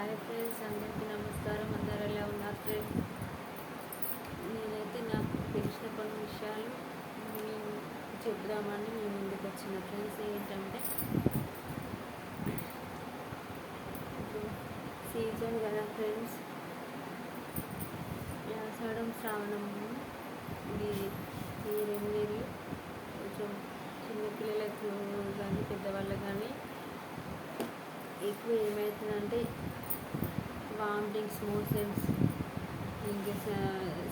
Hi friends అందరికీ నమస్కారం. అందరు ఎలా ఉన్నారు ఫ్రెండ్స్? నేనైతే నాకు తెలిసిన కొన్ని విషయాలు మేము చెప్దామని మీ ముందుకు వచ్చిన ఫ్రెండ్స్ ఏంటంటే సీజన్ కదా ఫ్రెండ్స్. ఆషాఢం శ్రావణం ఇది ఈ రెండు నెలలు కొంచెం చిన్నపిల్లలకు కానీ పెద్దవాళ్ళు కానీ ఎక్కువ ఏమవుతుందంటే వామిటింగ్స్ మోషన్స్ ఇంకా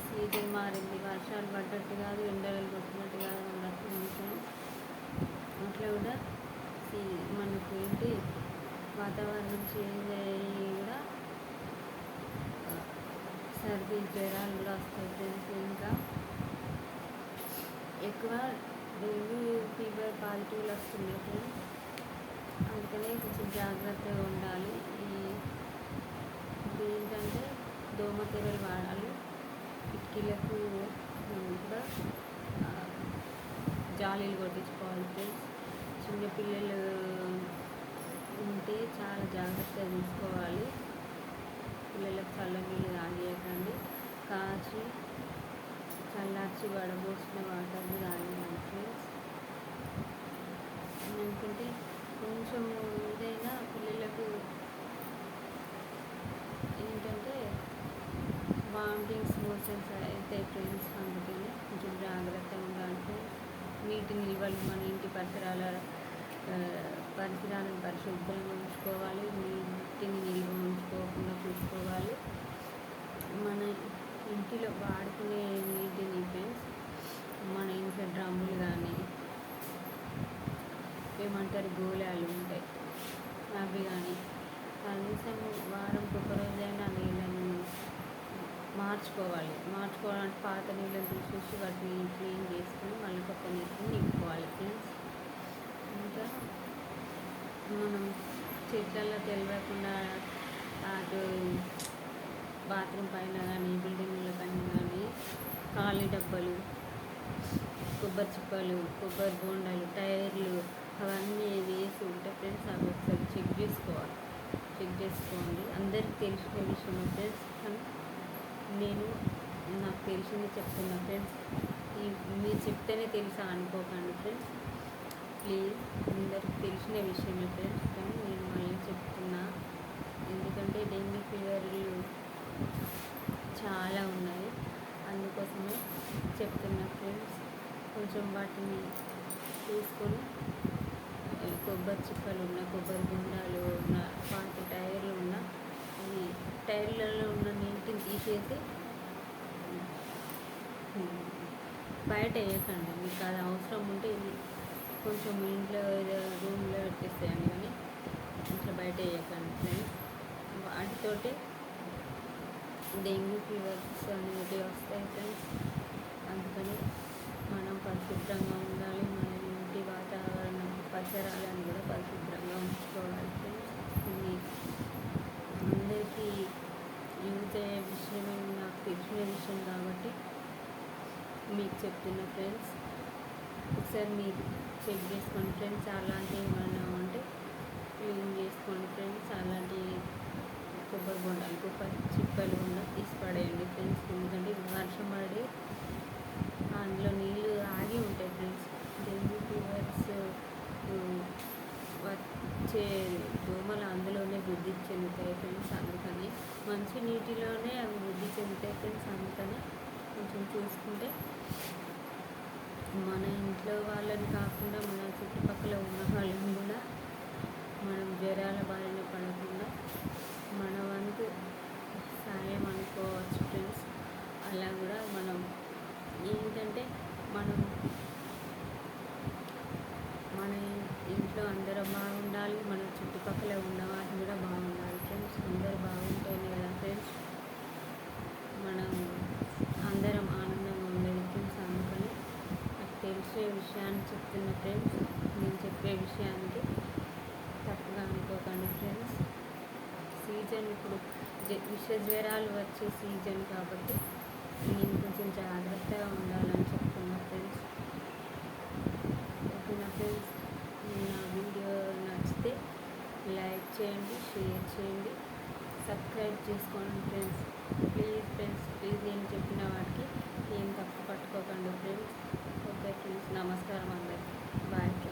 సీజన్ మారింది వర్షాలు పడ్డట్టు కాదు ఎండలు కొట్టినట్టు కాదు అన్నట్టు మోషన్ అట్లా కూడా సీ మనకు ఏంటి వాతావరణం చేంజ్ అయ్యి కూడా సర్ది జ్వరాలు కూడా వస్తాయి ఇంకా? ఎక్కువ డెంగ్యూ ఫీవర్ పాజిటివ్లు వస్తున్నాయి అందుకనే కొంచెం జాగ్రత్తగా ఉండాలి. ఈ ఇది ఏంటంటే దోమతెరలు వాడాలి. కిటికీలకు కూడా జాలీలు కొట్టించుకోవాలి ఫ్రెండ్స్. చిన్నపిల్లలు ఉంటే చాలా జాగ్రత్తగా తీసుకోవాలి పిల్లలకు చల్లనీళ్ళు తాగియకండి. కాచి చల్లార్చి వడబోసిన వాటర్ని తాగియాలి ఫ్రెండ్స్. ఎందుకంటే కొంచెం ఇదైనా పిల్లలకు ఏంటంటే వామిటింగ్స్ మోషన్స్ అయితే ఫ్రెండ్స్ అందుకని కొంచెం జాగ్రత్తగా ఉండాలి. నీటి నిల్వలు మన ఇంటి పరిసరాల పరిసరాలను పరిశుభ్రంగా ఉంచుకోవాలి. నీటిని నిల్వ ఉంచుకోకుండా చూసుకోవాలి. మన ఇంటిలో వాడుకునే నీటిని ఫ్రెండ్స్ మన ఇంట్లో డ్రమ్ములు కానీ ఏమంటారు గోళాలు ఉంటాయి. అవి కానీ కనీసం వారం ఒక రోజైనా నీళ్ళని మార్చుకోవాలి. మార్చుకోవాలంటే పాత నీళ్ళని తీసేసి వాటిని క్లీన్ చేసుకొని మళ్ళీ కొత్త నీటిని నింపుకోవాలి ఫ్రెండ్స్. ఇంకా మనం చెట్లలో తెలియకుండా అటు బాత్రూమ్ పైన కానీ బిల్డింగ్ల పైన కానీ ఖాళీ డబ్బాలు కొబ్బరి చిప్పలు కొబ్బరి బోండాలు టైర్లు అవన్నీ వేసి ఉంటే ఫ్రెండ్స్ అవి ఒకసారి చెక్ చేసుకోవాలి. చెక్ చేసుకోండి. అందరికీ తెలిసిన విషయం ఫ్రెండ్స్. నేను నాకు తెలిసింది చెప్తున్నా ఫ్రెండ్స్. ఈ మీరు చెప్తేనే తెలుసా అనుకోకండి ఫ్రెండ్స్. ప్లీజ్ అందరికి తెలిసిన విషయమే ఫ్రెండ్స్. కానీ నేను మళ్ళీ చెప్తున్నా. ఎందుకంటే డెంగ్యూ ఫీవర్లు చాలా ఉన్నాయి. అందుకోసమే చెప్తున్నా ఫ్రెండ్స్. కొంచెం వాటిని తీసుకొని కొబ్బరి చిప్పలు ఉన్న కొబ్బరి గుండాలు ఉన్న పాత టైర్లు ఉన్న అవి టైర్లలో ఉన్న నీటిని తీసేసి బయట వేయకండి. మీకు అది అవసరం ఉంటే కొంచెం మీ ఇంట్లో రూమ్లో పెట్టేస్తాయండి కానీ ఇంట్లో బయట వేయకండి. ఫ్రెండ్స్ వాటితోటి డెంగ్యూ ఫీవర్స్ అనేవి వస్తాయి ఫ్రెండ్స్. అందుకని మనం పరిశుభ్రంగా ఉండాలి మన ఇంటి వాతావరణం పరిసరాలను కూడా పరిశుభ్రంగా ఉంచుకోవాలి ఫ్రెండ్స్ ఇది అందరికీ యూజ్ అయ్యే విషయమే నాకు తెలిసిన విషయం కాబట్టి మీకు చెప్తున్నా ఫ్రెండ్స్ ఒకసారి మీరు చెక్ చేసుకోండి ఫ్రెండ్స్ అలాంటివి ఏమైనా ఉంటే క్లీన్ చేసుకోండి ఫ్రెండ్స్ అలాంటి కొబ్బరి బొండాలు కొబ్బరి చిప్పలు కూడా తీసి పడేయండి ఫ్రెండ్స్ ఎందుకంటే వర్షం పడి అందులో నీళ్ళు ఆగి ఉంటాయి ఫ్రెండ్స్. డెంగ్యూ ఫీవర్స్ వచ్చే దోమలు అందులోనే వృద్ధి చెందుతాయి ఫ్రెండ్స్ అందుకని మంచి నీటిలోనే అవి వృద్ధి చెందుతాయి ఫ్రెండ్స్ చూసుకుంటే మన ఇంట్లో వాళ్ళని కాకుండా మన చుట్టుపక్కల ఉన్న వాళ్ళని కూడా మనం జ్వరాల బారిన పడకుండా మన వంతు సాయం అనుకోవచ్చు ఫ్రెండ్స్. అలా కూడా మనం ఏంటంటే మనం మన ఇంట్లో అందరం బాగుండాలి మన చుట్టుపక్కల ఉన్న వాళ్ళు కూడా బాగుండాలి ఫ్రెండ్స్. అందరూ బాగుంటేనే కదా ఫ్రెండ్స్. చెప్తున్న ఫ్రెండ్స్ నేను చెప్పే విషయానికి తప్పుగా అనుకోకండి ఫ్రెండ్స్ సీజన్ ఇప్పుడు జ- విష జ్వరాలు వచ్చే సీజన్ కాబట్టి నేను కొంచెం జాగ్రత్తగా ఉండాలని చెప్తున్నా ఫ్రెండ్స్ ఓకేనా ఫ్రెండ్స్ నా వీడియో నచ్చితే లైక్ చేయండి షేర్ చేయండి సబ్స్క్రైబ్ చేసుకోండి ఫ్రెండ్స్ ప్లీజ్ ఫ్రెండ్స్ ప్లీజ్ నేను చెప్పిన వాటికి ఏం తప్పు పట్టుకోకండి ఫ్రెండ్స్ నమస్కారం అందరికి. బాయ్.